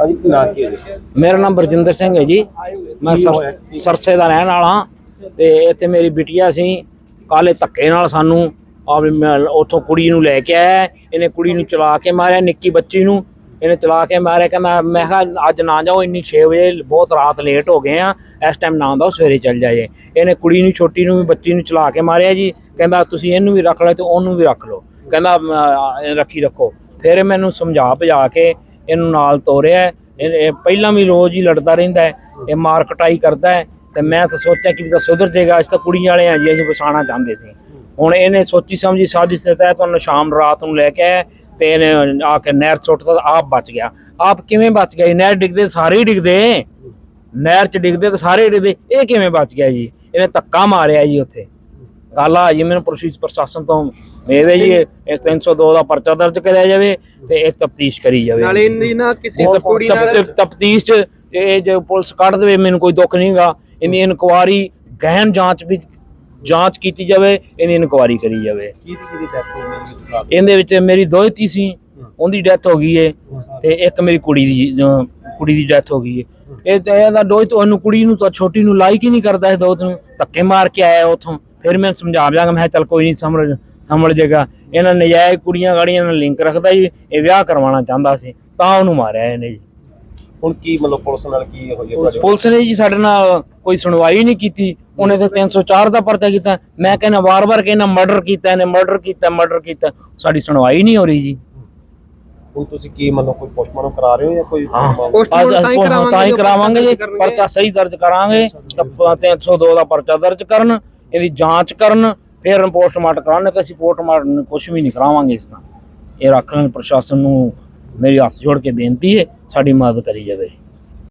ਹਾਂਜੀ ਕੀ ਨਾਂ ਕੀ ਹੈ ਜੀ? ਮੇਰਾ ਨਾਮ ਬਰਜਿੰਦਰ ਸਿੰਘ ਹੈ ਜੀ। ਮੈਂ ਸਰ- ਹੋਇਆ? ਸਰਸੇ ਦਾ ਰਹਿਣ ਵਾਲਾ ਹਾਂ ਤੇ ਇੱਥੇ ਮੇਰੀ ਬਿਟੀਆ ਸੀ। ਕਾਲੇ ਧੱਕੇ ਨਾਲ ਸਾਨੂੰ ਆ ਵੀ ਮੈਂ ਉੱਥੋਂ ਕੁੜੀ ਨੂੰ ਲੈ ਕੇ ਆਇਆ। ਇਹਨੇ ਕੁੜੀ ਨੂੰ ਚਲਾ ਕੇ ਮਾਰਿਆ ਨਿੱਕੀ ਬੱਚੀ ਨੂੰ। ਇਹਨੇ ਚਲਾ ਕੇ ਮਾਰਿਆ ਕਿ ਮੈਂ ਮੈਂ ਕਿਹਾ ਅੱਜ ਨਾ ਜਾਓ ਇੰਨੀ 6 ਵਜੇ ਬਹੁਤ ਰਾਤ ਲੇਟ ਹੋ ਗਏ ਆ। ਇਸ ਟਾਈਮ ਨਾ ਆਉਂਦਾ ਸਵੇਰੇ ਚੱਲ ਜਾਏ ਇਹਨੇ ਕੁੜੀ ਨੂੰ ਛੋਟੀ ਨੂੰ ਵੀ ਬੱਚੀ ਨੂੰ ਚਲਾ ਕੇ ਮਾਰਿਆ ਜੀ। ਕਹਿੰਦਾ ਤੁਸੀਂ ਇਹਨੂੰ ਵੀ ਰੱਖ ਲਓ ਤੇ ਉਹਨੂੰ ਵੀ ਰੱਖ ਲਓ। ਕਹਿੰਦਾ ਅਮ, ਰੱਖੀ ਰੱਖੋ। ਫਿਰ ਮੈਨੂੰ ਸਮਝਾ ਭਜਾ ਕੇ ਇਹਨੂੰ ਨਾਲ ਤੋਰਿਆ ਇਹ ਇਹ ਪਹਿਲਾਂ ਵੀ ਰੋਜ਼ ਹੀ ਲੜਦਾ ਰਹਿੰਦਾ ਹੈ। ਇਹ ਮਾਰ ਕਟਾਈ ਕਰਦਾ ਹੈ ਤੇ ਮੈਂ ਤਾਂ ਸੋਚਿਆ ਕਿ ਵੀ ਤਾਂ ਸੁਧਰ ਜਾਏਗਾ, ਅਸੀਂ ਤਾਂ ਕੁੜੀਆਂ ਵਾਲੇ ਆ ਜੀ, ਅਸੀਂ ਵਸਾਣਾ ਚਾਹੁੰਦੇ ਸੀ। ਹੁਣ ਇਹਨੇ ਸੋਚੀ ਸਮਝੀ ਸਾਜ਼ਿਸ਼ ਦੇ ਤਹਿਤ ਉਹਨੂੰ ਸ਼ਾਮ ਰਾਤ ਨੂੰ ਲੈ ਕੇ ਆਇਆ ਤੇ ਇਹਨੇ ਆ ਕੇ ਨਹਿਰ 'ਚ ਸੁੱਟਤਾ ਤਾਂ ਆਪ ਬਚ ਗਿਆ। ਆਪ ਕਿਵੇਂ ਬਚ ਗਿਆ ਜੀ? ਨਹਿਰ ਡਿੱਗਦੇ ਸਾਰੇ ਹੀ ਡਿੱਗਦੇ। ਨਹਿਰ 'ਚ ਡਿੱਗਦੇ ਤਾਂ ਸਾਰੇ ਡਿੱਗਦੇ। ਇਹ ਕਿਵੇਂ ਬਚ ਗਿਆ ਜੀ? ਇਹਨੇ ਧੱਕਾ ਮਾਰਿਆ ਜੀ ਉੱਥੇ। ਗੱਲ ਆ ਜੀ ਮੈਨੂੰ ਪ੍ਰਸ਼ੀਸ਼ ਪ੍ਰਸ਼ਾਸਨ ਤੋਂ ਮੇਰੇ ਜੀ ਇਹ 302 ਦਾ ਪਰਚਾ ਦਰਜ ਕਰਿਆ ਜਾਵੇ ਤੇ ਇਹ ਤਫਤੀਸ਼ ਕਰੀ ਜਾਵੇ। ਨਾਲੇ ਇਹਦੀ ਨਾ ਕਿਸੇ ਕੁੜੀ ਨਾਲ ਤਫਤੀਸ਼ ਚ ਇਹ ਜੇ ਪੁਲਿਸ ਕੱਢ ਦੇਵੇ ਮੈਨੂੰ ਕੋਈ ਦੁੱਖ ਨਹੀਂਗਾ। ਇਹਦੀ ਇਨਕੁਆਰੀ ਗਹਿਨ ਜਾਂਚ ਵੀ ਜਾਂਚ ਕੀਤੀ ਜਾਵੇ ਇਹਦੀ ਇਨਕੁਆਰੀ ਕਰੀ ਜਾਵੇ। ਇਹਦੇ ਵਿੱਚ ਮੇਰੀ ਦੋਹਤੀ ਸੀ ਉਹਦੀ ਡੈਥ ਹੋ ਗਈ ਏ ਤੇ ਇੱਕ ਮੇਰੀ ਕੁੜੀ ਦੀ ਕੁੜੀ ਦੀ ਡੈਥ ਹੋ ਗਈ ਏ। ਇਹ ਤੇ ਇਹਦਾ ਦੋਹਤ ਉਹਨੂੰ ਕੁੜੀ ਨੂੰ ਤਾਂ ਛੋਟੀ ਨੂੰ ਲਾਈਕ ਹੀ ਨਹੀਂ ਕਰਦਾ ਇਹ ਦੋਹਤ ਨੂੰ। ਧੱਕੇ ਮਾਰ ਕੇ ਆਇਆ ਉਥੋਂ। ਫਿਰ ਮੈਂ ਸਮਝਾ ਬਿਆਗਾ ਮੈਂ ਚੱਲ ਕੋਈ ਨਹੀਂ ਸਮਝ ਸਮਝ ਜਾਏਗਾ ਇਹਨਾਂ ਨਜਾਇਜ਼ ਕੁੜੀਆਂ ਗਾੜੀਆਂ ਨਾਲ ਲਿੰਕ ਰੱਖਦਾ ਜੀ ਇਹ ਵਿਆਹ ਕਰਵਾਉਣਾ ਚਾਹੁੰਦਾ ਸੀ ਤਾਂ ਉਹਨੂੰ ਮਾਰਿਆ ਇਹਨੇ ਜੀ। ਹੁਣ ਕੀ ਮਤਲਬ ਪੁਲਿਸ ਨਾਲ ਕੀ ਹੋਈ ਹੈ ਪੁਲਿਸ ਨੇ ਜੀ ਸਾਡੇ ਨਾਲ ਕੋਈ ਸੁਣਵਾਈ ਨਹੀਂ ਕੀਤੀ ਉਹਨੇ ਤੇ 304 ਦਾ ਪਰਚਾ ਕੀਤਾ। ਮੈਂ ਕਹਿੰਦਾ ਵਾਰ-ਵਾਰ ਕਹਿੰਦਾ ਮਰਡਰ ਕੀਤਾ ਇਹਨੇ ਮਰਡਰ ਕੀਤਾ ਮਰਡਰ ਕੀਤਾ। ਸਾਡੀ ਸੁਣਵਾਈ ਨਹੀਂ ਹੋ ਰਹੀ ਜੀ। ਹੁਣ ਤੁਸੀਂ ਕੀ ਮਤਲਬ ਕੋਈ ਪੋਸਟਮਾਰਟਮ ਕਰਾ ਰਹੇ ਹੋ ਜਾਂ ਕੋਈ ਅੱਜ- ਤਾਂ ਹੀ ਕਰਾਵਾਂਗੇ ਤਾਂ ਹੀ ਜੋ ਪਰਚਾ ਸਹੀ ਦਰਜ ਕਰਾਂਗੇ ਤਾਂ 302 ਦਾ ਪਰਚਾ ਦਰਜ ਕਰਨ। ਇਹਦੀ ਜਾਂਚ ਕਰਨ, ਫਿਰ ਪੋਸਟਮਾਰਟਮ ਕਰਾਉਣੇ ਤਾਂ ਅਸੀਂ ਪੋਸਟਮਾਰਟਮ ਕੁਝ ਵੀ ਨਹੀਂ ਕਰਾਵਾਂਗੇ ਇਸ ਤਰ੍ਹਾਂ। ਇਹ ਰੱਖਣ ਪ੍ਰਸ਼ਾਸਨ ਨੂੰ ਮੇਰੀ ਹੱਥ ਜੋੜ ਕੇ ਬੇਨਤੀ ਹੈ, ਸਾਡੀ ਮਦਦ ਕਰੀ ਜਾਵੇ।